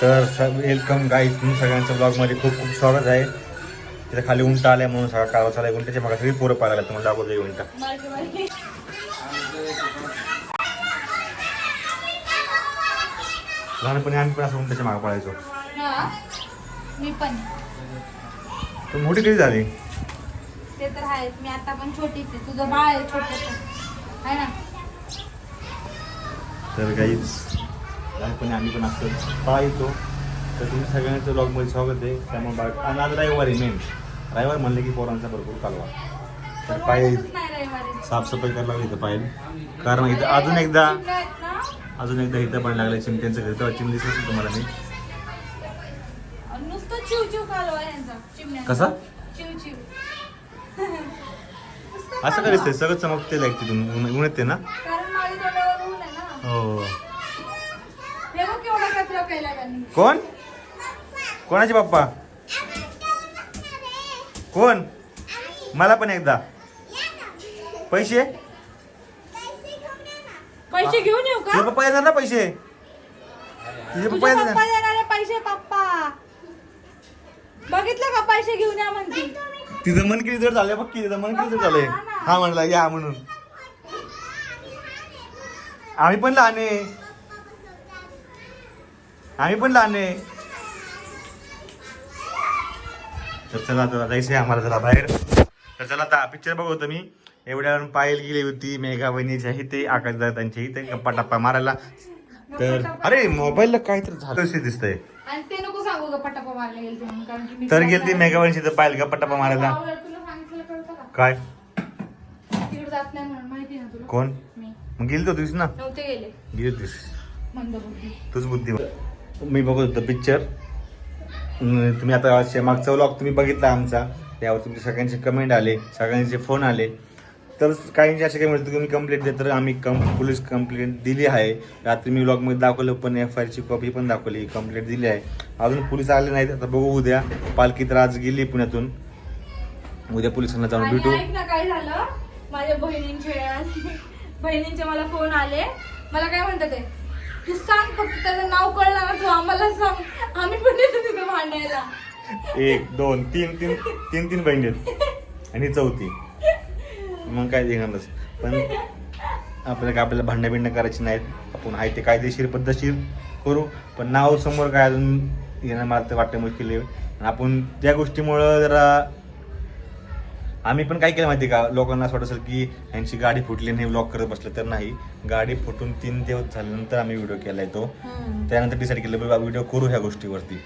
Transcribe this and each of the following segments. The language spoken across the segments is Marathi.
तर वेलकम गाई तुम्ही सगळ्यांचं ब्लॉगमध्ये खूप खूप स्वागत आहे. तिथे खाली उंटा आल्या म्हणून सगळा कारवा चालला उंटाच्या मागे सगळी पोरं पाहायला. तुम्हाला दाखवतो उंटा. लहानपणी आम्ही पण असं उंटाच्या मागे पळायचो. मी पण. तर मोठी कधी झाली? ते तर आहेच. मी आता पण छोटीच आहे. तुझं बाळ आहे छोटस. आहे ना? तर काहीच लहानपणी आम्ही पण असं पळायचो तर तुम्ही सगळ्यांचं ब्लॉगमध्ये स्वागत आहे. त्यामुळे बाळ आणि आज रविवार मेन रविवार म्हणलं की पोरांचा भरपूर कालवा. तर पाय. साफसफाई करायला लागली इथं पाहिजे कारण इथं अजून एकदा? अजून एकदा इथं पण लागलं चिमट्यांचं घर. तेव्हा चिमणी दिसत तुम्हाला मी. कसा? असं काय दिसतंय? सगळं चमकते ऊन ऊन येते ना. हो हे बघ केवढा कचरा केला त्यांनी कोण? कोणाचे पप्पा? कोण? मला पण एकदा. पैसे? पैसे घेऊन येऊ तुझे का पप्पा येणार ना पैसे? तुझे पप्पा तुझे येणार पप्पा ना? देणार आहे पैसे पप्पा. बघितलं का पैसे घेऊन या म्हणती? तिचं मन किती जड झालंय बघ की तिचं मन किती जड झालंय. हा म्हणला या म्हणून. आम्ही पण लहान आहे. आम्ही पण लहान आहे. तर चला आता जायचं आहे आम्हाला जरा बाहेर. तर चला आता पिक्चर बघतो मी. एवढ्या पायल गेली होती मेघा बहिणीच्या इथे आकाश दादांच्या इथे गप्पा टप्पा मारायला. तर अरे मोबाईलला काहीतरी झालं असे दिसतंय. ते तर गेलती मेघा बहिणीची इथं पायल गप्पा टप्पा मारायला. काय? कोण? मग गेली होतीस ना? गेले. गेली होतीस तूच बुद्धी मी बघत होतो पिक्चर तुम्ही आता शे- मागचा व्लॉग तुम्ही बघितला आमचा. त्यावर तुमचे सगळ्यांचे कमेंट आले सगळ्यांचे फोन आले. तर काहींचे असे काही म्हणतो की मी कंप्लेंट देत तर आम्ही कम पोलीस कंप्लेंट दिली आहे. रात्री मी व्लॉगमध्ये दाखवलं पण एफ आय आरची कॉपी पण दाखवली कंप्लेंट दिली आहे. अजून पोलीस आले नाहीत आता बघू उद्या. पालखी तर आज गेली पुण्यातून. उद्या पोलिसांना जाऊन भेटू. काय झालं? माझ्या बहिणींचे बहिणींचे मला फोन आले. मला काय म्हणतात तू सांग फक्त त्याचं नाव कळलं ना तू आम्हाला सांग. आम्ही पण येतो तिथे भांडायला. एक दोन तीन तीन तीन तीन बहिणी आहेत. आणि चौथी. मग काय देणारच पण आपल्याला काय आपल्याला भांडणं बिंडणं करायची नाहीत. आपण आहे ते कायदेशीर पद्धतशीर करू. पण नाव समोर काय अजून येणं मला तर वाटतं मुश्किल आहे. आपण त्या गोष्टीमुळं जरा आम्ही पण काय केलं माहिती का? लोकांना असं वाटत असेल की यांची गाडी फुटली नाही ब्लॉक करत बसलं तर नाही. गाडी फुटून तीन दिवस झाल्यानंतर आम्ही व्हिडिओ केलाय तो त्यानंतर डिसाईड केलं बाबा व्हिडिओ करू ह्या गोष्टीवरती.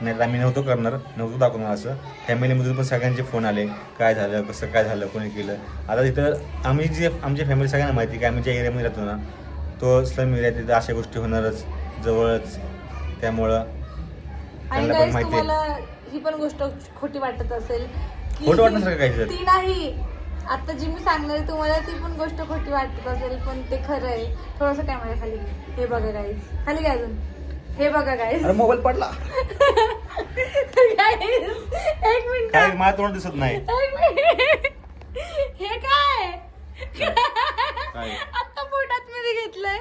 नाही तर आम्ही नव्हतो करणार नव्हतो दाखवणार असं. फॅमिलीमधून पण सगळ्यांचे फोन आले. काय झालं? कसं काय झालं? कोणी केलं? आता तिथं आम्ही जे आमच्या फॅमिली सगळ्यांना माहिती काय आम्ही ज्या एरियामध्ये राहतो ना तो स्लम एरिया तिथं अशा गोष्टी होणारच. जवळच. त्यामुळं त्यांना पण माहिती ही पण गोष्ट खोटी वाटत असेल की- खोटं वाटण्यासारखं काय त्याच्यात? ती नाही. आता जी मी सांगणार आहे तुम्हाला ती पण गोष्ट खोटी वाटत असेल पण ते खरं आहे. थोडस कॅमेरा खाली घे. हे बघा गाईज खाली घ्या अजून. हे बघा गाईज अरे मोबाईल पडला. एक मिनिट. काय मला तोंड दिसत नाही. एक मिनिट. हे काय? काय? आता पोटात मध्ये घेतलंय.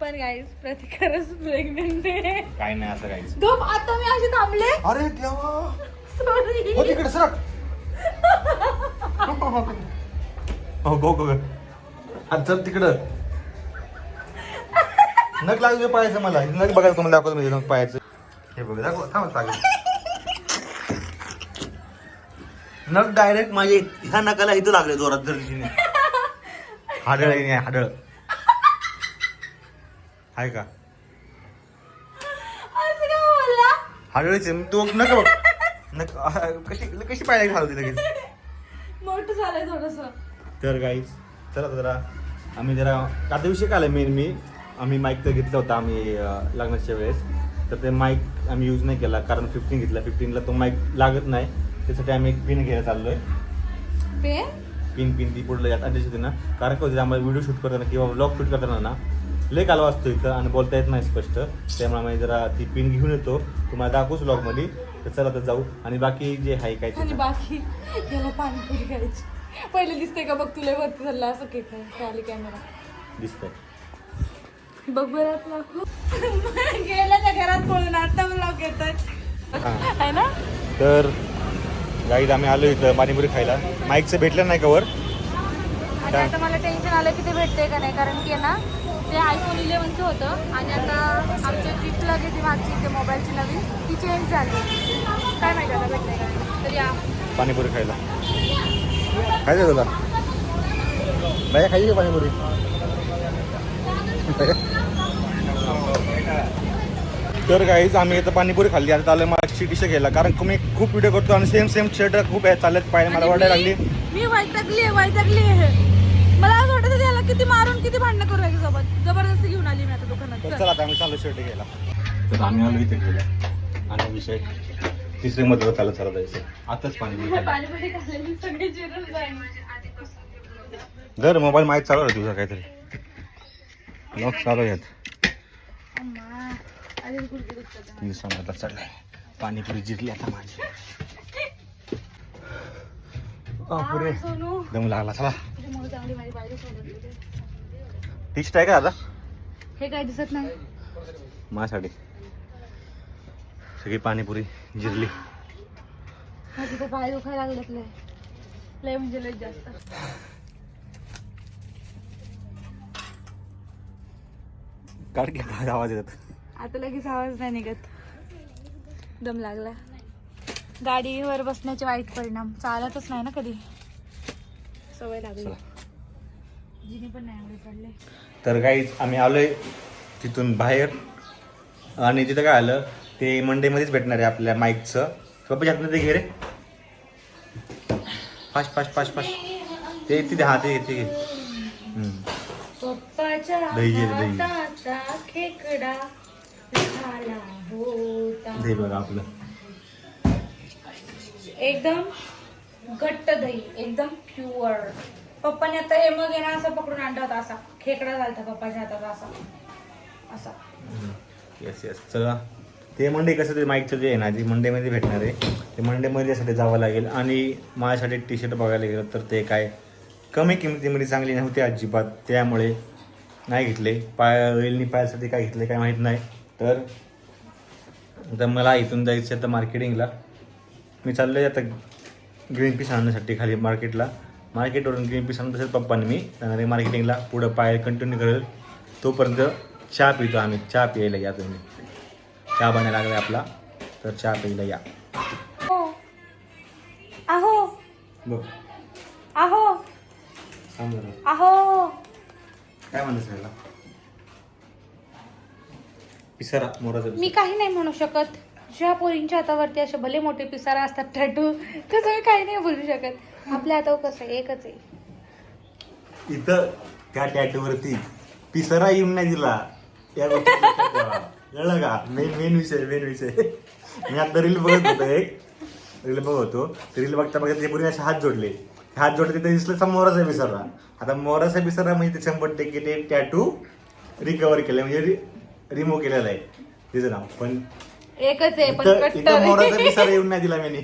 पण गाईज प्रतिकारच प्रेग्नेंट आहे. काय नाही असं काहीच. गप आता मी असे थांबले. अरे देवा. सॉरी हो तिकडे सरक. हो गो गो. आता चल तिकडं. नक लागलं पाहायचं मला. नक बघायला तुम्हाला दाखवतो म्हणजे नक पाहायचं हे बघ दाखव थांब लागेल. नक डायरेक्ट माझे ह्या नकाला इथं लागले जोरात दर्जीने. हाडळ आहे नाही हाडळ. आहे का? हाडळीचे तू नका बघ. नक कशी कशी पाहिजे घालवते लगेच? झालंय थोडस. तर गाईज चला जरा आम्ही जरा विषय काय आला मेन मी? आम्ही माईक तर घेतला होता आम्ही अं, लग्नाच्या वेळेस. तर ते माईक आम्ही यूज नाही केला कारण फिफ्टीन घेतला. फिफ्टीनला तो माईक लागत नाही. त्यासाठी आम्ही एक पिन घ्यायला चाललोय. पेन पिन पिन ती पुढलं यात अटॅच होते ना. कारण काय होते आम्हाला व्हिडिओ शूट करताना किंवा ब्लॉग शूट करताना ना लय कालवा असतो इथं आणि बोलता येत नाही स्पष्ट. त्यामुळे आम्ही जरा ती पिन घेऊन येतो. तुम्हाला दाखवूच ब्लॉगमध्ये तर चला तर जाऊ. आणि बाकी जे आहे काय आणि बाकी याला पाणीपुरी खायची पहिले दिसते का बघ तुला वरती झालं असं केक खाली कॅमेरा दिसतंय. बघ बरं आपला. गेला त्या घरात पळून आता हां. आहे ना? तर गाईत आम्ही आलो इथं पाणीपुरी खायला. माईकचं भेटलं नाही कवर आणि आता मला टेन्शन आलं की ते भेटते का नाही? कारण की आहे ना ते आयफोन इलेव्हनचं होतं. आणि आता आमच्या ट्रिपला गेली मागची ते मोबाईलची नवीन. ती चेंज झाली. काय माहिती आता भेटते का? नाही. तर या. पाणीपुरी खायला. खायचं तुला? बाया खायची का पाणीपुरी? तर काहीच आम्ही इथं पाणीपुरी खाल्ली. आता आलं मला टी घ्यायला. कारण मी खूप व्हिडिओ करतो आणि सेम सेम शर्ट खूप आहे चालत पाहिजे मला वाटायला लागली. मी वैतागली आहे वैतागली आहे. मला असं वाटत किती मारून किती भांडणं करू याच्यासोबत जबरदस्ती घेऊन आली मी आता दुकानात. चल. चला आता आम्ही चालू शर्ट घ्यायला. तर आम्ही आलो इथे गेला आणि विषय तिसरे मध्ये चालत चालत जायचं. आताच पाणीपुरी खाल्ली. पाणीपुरी खाल्लेली सगळी जिरून जाईल घर मोबाईल माहीत चालू आहे तुझा काहीतरी. लॉक चालू आहेत. अम्मा, आधी गुडघे दुखतात आहे. मी सांगता चढलाय पाणीपुरी जिरली आता माझी. सोनू. दम लागला चला. शर्ट आहे का आता हे काय दिसत नाही. माझ्यासाठी. सगळी पाणीपुरी जिरली. तर पाय दुखायला लागलेत लय. लय म्हणजे लय जास्त. काढ की काय आवाज येतात. आता लगेच आवाज नाही निघत. दम लागला. गाडीवर बसण्याचे वाईट परिणाम. चालतच नाही ना कधी. सवय लागली. चला. जिने पण नाही आवडे पडले. तर काही आम्ही आलोय तिथून बाहेर. आणि तिथं काय आलं? ते मंडेमध्येच भेटणार आहे आपल्या माईकचं पप्पा हातमध्ये ते घे रे. Fast fast fast fast. ते तिथे हा ते घे दही घे, दही. बघा आपलं. एकदम घट्ट दही एकदम प्युअर पप्पाने आता हे मग येणार असं पकडून आणला होता असा खेकडा झालता पप्पाच्या हाताचा असा. असा. येस येस चला. ते मंडे कसं ते माईकचं जे आहे ना ते मंडेमध्ये भेटणार आहे. ते मंडेमध्ये यासाठी जावं लागेल. आणि माझ्यासाठी टी शर्ट बघायला गेलं तर ते काय कमी किमतीमध्ये चांगली नव्हती अजिबात. त्यामुळे नाही घेतले. पाय रेलनी पायासाठी काय घेतले काय माहीत नाही. तर मला इथून जायचं तर आता मार्केटिंगला मी चाललो आहे आता ग्रीन पीस आणण्यासाठी खाली मार्केटला मार्केटवरून ग्रीन पीस आणून तसेच पप्पाने मी. जाणार मार्केटिंगला पुढं पाय कंटिन्यू करेल. तोपर्यंत चहा पितो आम्ही. चहा प्यायला या तुम्ही. चहा बनायला लागला आपला. तर चहा प्यायला या. आहो बघ. आहो सांग जरा. आहो काय म्हणतेस याला पिसारा मोराचा मी काही नाही म्हणू शकत. ज्या पोरींच्या हातावरती असे भले मोठे पिसारा असतात टॅटू तसं मी काही नाही बोलू शकत. आपल्या हातावर कसं आहे? एकच आहे. इथं त्या टॅटूवरती पिसारा येऊन नाही दिला. या कळलं का? मेन मेन विषय मेन विषय. मी आता रील बघत होतो एक. रील बघत होतो. रील बघता बघता ते पूर्वी असे हात जोडले. हात जोडले तिथे दिसलं सा मोराचा आता मोराचा विसरला म्हणजे ते शंभर टक्के ते टॅटू रिकवर केलं म्हणजे रिमूव्ह केलेलं आहे. तिचं नाव. पण एकच आहे पण इथं कट्टर. मोराचा येऊन नाही दिला मी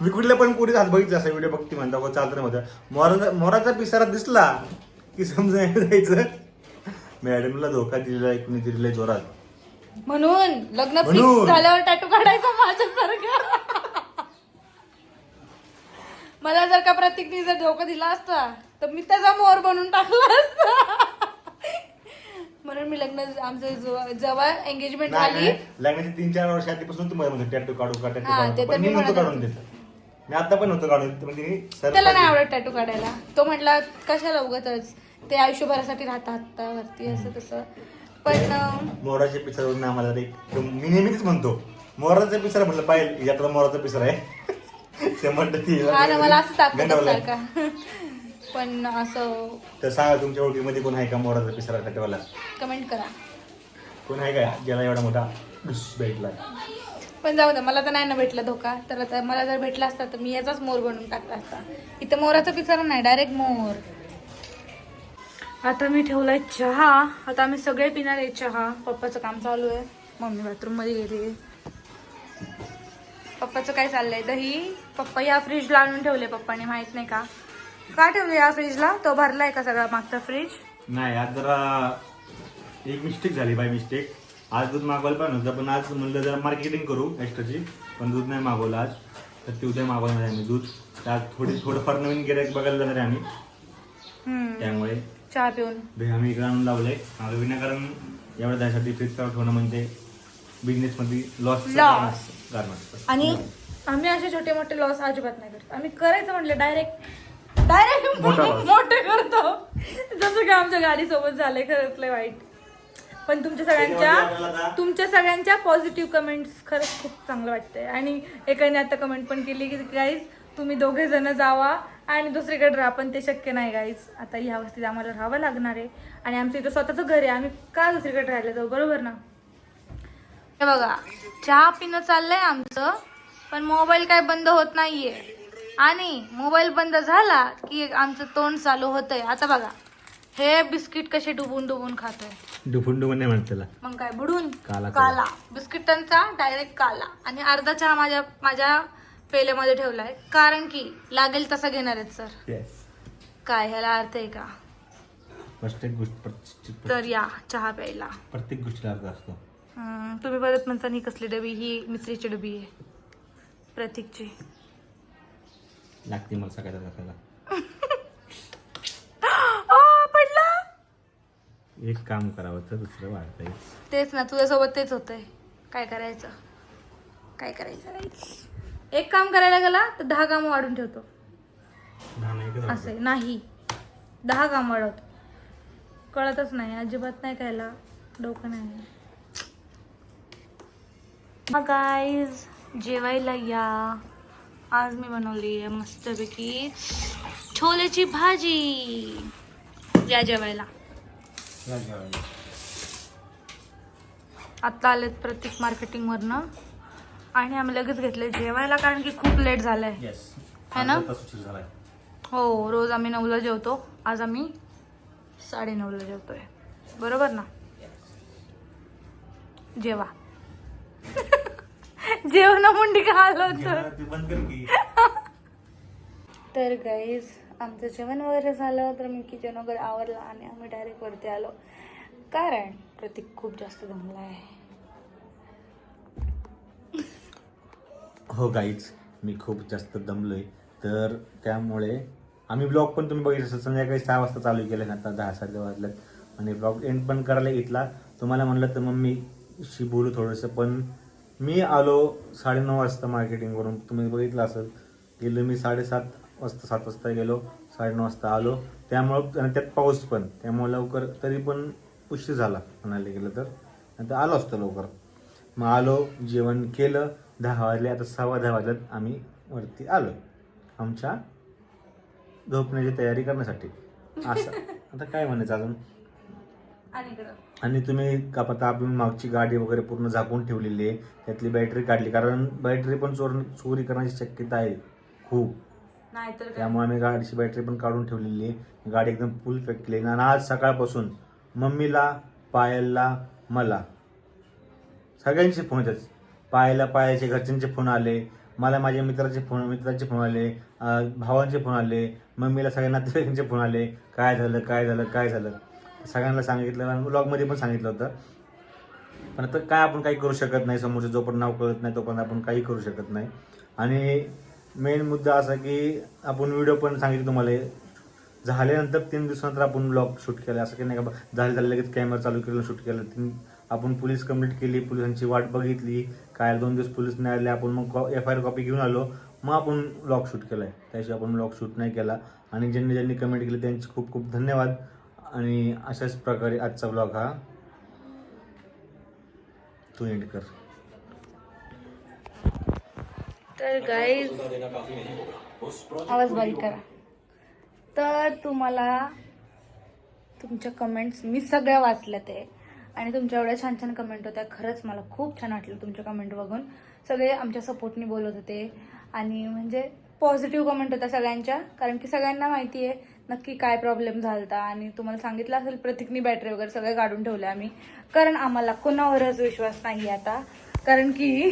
मी कुठल्या पण पुढे हात बघितलं असं व्हिडिओ बघते म्हणता हो चालतं म्हणतं मोराचा मोराचा पिसारा दिसला की समजा जायचं. मॅडमला धोका दिलेला आहे कुणी दिलेला जोरात. म्हणून लग्न म्हणून. फिक्स झाल्यावर टॅटू काढायचा माझ्यासारखं. मला जर का प्रतीकने जर धोका दिला असता तर मी त्याचा मोर बनवून टाकला असता. म्हणून मी लग्न आमचं जेव्हा एंगेजमेंट झाली. लग्नाच्या तीन चार वर्ष आधीपासून तुम्हाला म्हणतो टॅटू काढू का टॅटू हा, ते काढू तर पण मी मी नव्हतं म्हणत काढून देत. मी आता पण नव्हतं काढून देत म्हणजे त्याला नाही. आवडत टॅटू काढायला. तो म्हटला कशाला उगतच ते आयुष्यभरासाठी राहतात हातावरती असं तसं. पण अं, मोराच्या आम्हाला एक मी नेहमीच म्हणतो मोराचा पिसारा म्हटलं पाहिजे यातला मोराचा पिसारा आहे. शंभर टक्के हा ना मला असं गंडवलंय. सारखा पण असं तर सांगा तुमच्या ओळखीमध्ये कोण आहे का मोराचा पिसारा कमेंट करा. कोण आहे का ज्याला एवढा मोठा डुस भेटला. पण जाऊ दे मला तर नाही ना भेटला धोका. तर आता मला जर भेटला असता तर मी याचाच मोर बनवून टाकला असता. इथं मोराचा पिसारा नाही डायरेक्ट मोर. आता मी ठेवलाय चहा. आता आम्ही सगळे पिणार आहे चहा. पप्पाचं काम चालू आहे. मम्मी बाथरूममध्ये गेली. पप्पाचं काय चाललंय? दही. पप्पा या फ्रीजला आणून ठेवले पप्पाने. माहीत नाही का? का ठेवले या फ्रीजला? तो भरलाय का सगळा मागचा फ्रीज? नाही आज जरा एक मिस्टेक झाली बाय मिस्टेक आज दूध मागवायला पण होतं पण आज म्हणलं जरा मार्केटिंग करू एक्स्ट्राची पण दूध नाही मागवलं आज. तर ते उद्या मागवणार आहे आम्ही दूध. आज थोडी थोडंफार नवीन गिरायक बघायला जाणार आहे आम्ही. त्यामुळे चहा पिऊन. आम्ही इकडे आणून लावलंय. आम्हाला विनाकारण एवढ्या त्यासाठी फ्रीज चालू ठेवणं म्हणजे बिझनेस मध्ये लॉस Loss. कारण असतं. आणि आम्ही असे छोटे मोठे लॉस अजिबात नाही करत. आम्ही करायचं म्हटलं डायरेक्ट डायरेक्ट मोठा करतो. जसं की आमच्या गाडीसोबत झालंय खरंच लय वाईट. पण तुमच्या सगळ्यांच्या तुमच्या सगळ्यांच्या पॉझिटिव्ह कमेंट्स खरंच खूप चांगलं वाटतंय. आणि एकाने आता कमेंट पण केली की गाईज तुम्ही दोघे जण जावा आणि दुसरीकडे राहा पण ते शक्य नाही गाईज आता ह्या वस्तीत आम्हाला राहावं लागणार आहे. आणि आमचं इथं स्वतःचं घर आहे. आम्ही का दुसरीकडे राहायला जाऊ? बरोबर ना? हे बघा चहा पिणं चाललंय आमचं पण मोबाईल काय बंद होत नाहीये. आणि मोबाईल बंद झाला की आमचं तोंड चालू होतंय. आता बघा हे बिस्किट कसे डुबून डुबून खातोय. डुफून डुफून नाही म्हणत त्याला. मग काय बुडून? काला काला. बिस्किटांचा डायरेक्ट काला. आणि अर्धा चहा माझ्या माझ्या पेल्यामध्ये ठेवलाय. कारण की लागेल तसा घेणार आहेत सर. येस काय ह्याला अर्थ आहे का? प्रत्येक गोष्ट प्रत्येक तर या चहा प्यायला. प्रत्येक गोष्टीला अर्थ असतो. हम्म, तुम्ही परत म्हणता ही कसली डबी? ही मिसरीची डबी आहे. प्रतीकची. लागते मला आ, पडला? एक काम करावं तर दुसरं वाढता येईल तेच ना तुझ्यासोबत तेच होतंय. काय करायचं? काय करायचं? एक काम करायला गेला तर दहा कामं वाढून ठेवतो. दहा नाही का असे नाही. दहा काम वाढवतो. कळतच नाही. अजिबात नाही खायला डोकं नाही. गाईज जेवायला या. आज मी बनवली आहे मस्तपैकी छोलेची भाजी. या जेवायला. आत्ता आलेत प्रत्येक मार्केटिंगवरनं आणि आम्ही लगेच घेतले जेवायला कारण की खूप लेट झालंय. है ना? हो रोज आम्ही नऊला जेवतो. आज आम्ही साडे नऊला जेवतोय. बरोबर ना? जेवा. जेवण मुंडी का आलं तर ते बंद कर की. तर गाईज आमचं जेवण वगैरे झालं तर मी किचन वगैरे आवरला आणि आम्ही डायरेक्ट वरती आलो. कारण प्रतीक खूप जास्त दमला आहे. हो गाईच मी खूप जास्त दमलोय. तर त्यामुळे आम्ही ब्लॉग पण तुम्ही बघितलं असेल संध्याकाळी सहा वाजता चालू केलं आता दहा साडे वाजल्यात. आणि ब्लॉग एंड पण करायला घेतला तुम्हाला म्हणलं तर मम्मीशी बोलू थोडंसं पण मी आलो साडेनऊ वाजता मार्केटिंगवरून तुम्ही बघितलं असेल गेलो मी साडेसात वाजता सात वाजता गेलो साडेनऊ वाजता आलो. त्यामुळं आणि त्यात पाऊस पण. त्यामुळं लवकर तरी पण उशीर झाला म्हणायला गेलं तर. नंतर आलो असतो लवकर. मग आलो जेवण केलं दहा वाजले आता सव्वा दहा वाजल्यात आम्ही वरती आलो. आमच्या झोपण्याची तयारी करण्यासाठी. असं. आता काय म्हणायचं अजून? आणि तुम्ही का आता आपण मागची गाडी वगैरे पूर्ण झाकून ठेवलेली आहे त्यातली बॅटरी काढली. कारण बॅटरी पण चोर चोरी करण्याची शक्यता आहे खूप. नाहीतर काय? त्यामुळे आम्ही गाडीची बॅटरी पण काढून ठेवलेली आहे. गाडी एकदम फुल पॅक केली आणि आज सकाळपासून मम्मीला पायलला मला सगळ्यांचे फोन येतात. पायला पायाचे घरच्यांचे फोन आले मला माझ्या मित्राचे फोन मित्राचे फोन आले अं, भावांचे फोन आले मम्मीला सगळ्या नातेवाईकांचे फोन आले. काय झालं काय झालं काय झालं? सगळ्यांना सांगितलं ब्लॉगमध्ये पण सांगितलं होतं. पण आता काय आपण काही करू शकत नाही समोरचं जोपर्यंत नाव कळत नाही तोपर्यंत आपण काही करू शकत नाही. आणि मेन मुद्दा असा की आपण व्हिडिओ पण सांगितलं तुम्हाला. झाल्यानंतर तीन दिवसानंतर आपण ब्लॉग शूट केला. असं की नाही का झाले झाले लगेच कॅमेरा चालू केलं शूट केलं. तीन आपण पोलीस कंप्लीट केली पोलिसांची वाट बघितली. काय दोन दिवस पोलीस नाही आले. आपण मग एफ आय आर कॉपी घेऊन आलो. मग आपण ब्लॉग शूट केला आहे त्याशिवाय आपण ब्लॉग शूट नाही केला. आणि ज्यांनी ज्यांनी कमेंट केली त्यांचे खूप खूप धन्यवाद. आणि अशाच प्रकारे आजचा ब्लॉग हा तू एंड कर. तर गाईज आवाज बारीक करा. तर तुम्हाला तुमच्या कमेंट्स मी सगळ्या वाचल्या ते. आणि तुमच्या एवढ्या छान छान कमेंट होत्या. खरंच मला खूप छान वाटलं तुमच्या कमेंट बघून. सगळे आमच्या सपोर्टनी बोलत होते. आणि म्हणजे पॉझिटिव्ह कमेंट होत्या सगळ्यांच्या. कारण की सगळ्यांना माहिती आहे नक्की काय प्रॉब्लेम झालता आणि तुम्हाला सांगितलं असेल प्रतीकनी बॅटरी वगैरे सगळं काढून ठेवले आम्ही. कारण आम्हाला कोणावरच विश्वास नाही आता. कारण की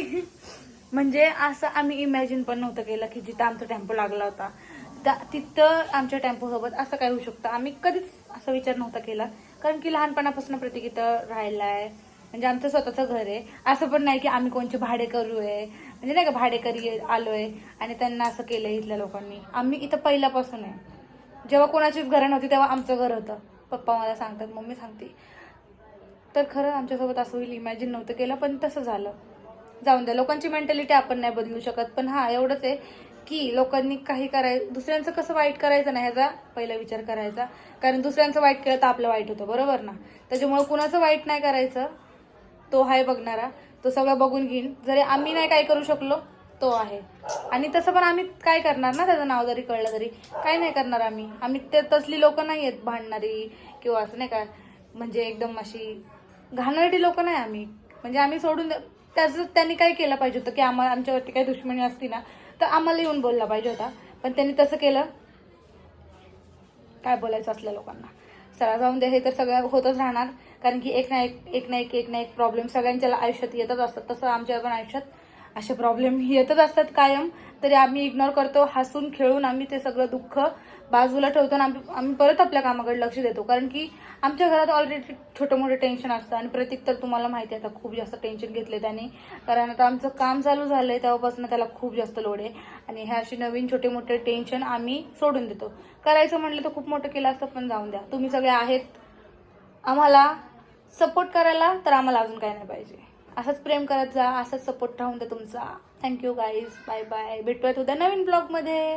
म्हणजे असं आम्ही इमॅजिन पण नव्हतं केलं की जिथं आमचा टेम्पो लागला होता. त्या- तिथं आमच्या टेम्पोसोबत असं काय होऊ शकतं. आम्ही कधीच असा विचार नव्हता केला. कारण की लहानपणापासून प्रतीक इथं राहिलाय. म्हणजे आमचं स्वतःचं घर आहे. असं पण नाही की आम्ही कोणचे भाडे करू आहे म्हणजे नाही का भाडेकरी आलोय आणि त्यांना असं केलंय इथल्या लोकांनी. आम्ही इथं पहिल्यापासून आहे. जेव्हा कोणाचीच घरं नव्हती तेव्हा आमचं घर होतं. पप्पा मला सांगतात मम्मी सांगते. तर खरं आमच्यासोबत असं होईल इमॅजिन नव्हतं केलं पण तसं झालं. जाऊन द्या. लोकांची मेंटॅलिटी आपण नाही बदलू शकत. पण हा एवढंच आहे की लोकांनी काही कराय दुसऱ्यांचं कसं वाईट करायचं नाही ह्याचा पहिला विचार करायचा. कारण दुसऱ्यांचं वाईट केलं तर आपलं वाईट होतं बरोबर ना? त्याच्यामुळे कुणाचं वाईट नाही करायचं तो आहे बघणारा. तो सगळं बघून घेईन. जरी आम्ही नाही काय करू शकलो तो आहे. आणि तसं पण आम्ही काय करणार ना त्याचं नाव जरी कळलं तरी. काय नाही करणार आम्ही. आम्ही ते तसली लोक नाही आहेत भांडणारी किंवा असं नाही का म्हणजे एकदम अशी घाणेरडी लोक नाही आम्ही. म्हणजे आम्ही सोडून त्याचं त्यांनी काय केलं पाहिजे होतं की आम्हाला आमच्यावरती काही दुश्मनी असती ना तर आम्हाला येऊन बोलला पाहिजे होता. पण त्यांनी तसं केलं. काय बोलायचं असल्या लोकांना. चला जाऊन दे. हे तर सगळं होतच राहणार. कारण की एक ना एक एक ना एक एक ना एक प्रॉब्लेम सगळ्यांच्या आयुष्यात येतच असतात. तसं आमच्या पण आयुष्यात असे प्रॉब्लेम येतच असतात कायम. तरी आम्ही इग्नोर करतो हसून खेळून आम्ही ते सगळं दुःख बाजूला ठेवतो आणि आम्ही आम्ही परत आपल्या कामाकडे लक्ष देतो. कारण की आमच्या घरात ऑलरेडी छोटं मोठं टेन्शन असतं आणि प्रतीक तर तुम्हाला माहिती आहे आता खूप जास्त टेन्शन घेतले त्याने. कारण आता आमचं काम चालू झालं आहे तेव्हापासून त्याला खूप जास्त लोड आहे. आणि ह्या अशी नवीन छोटे मोठे टेन्शन आम्ही सोडून देतो. करायचं म्हटलं तर खूप मोठं केलं असतं पण जाऊन द्या. तुम्ही सगळे आहेत. आम्हाला सपोर्ट करायला तर आम्हाला अजून काय नाही पाहिजे. असंच प्रेम करत जा असंच सपोर्ट राहून द्या तुमचा. थँक्यू गाईज बाय बाय भेटूयात उद्या नवीन ब्लॉगमध्ये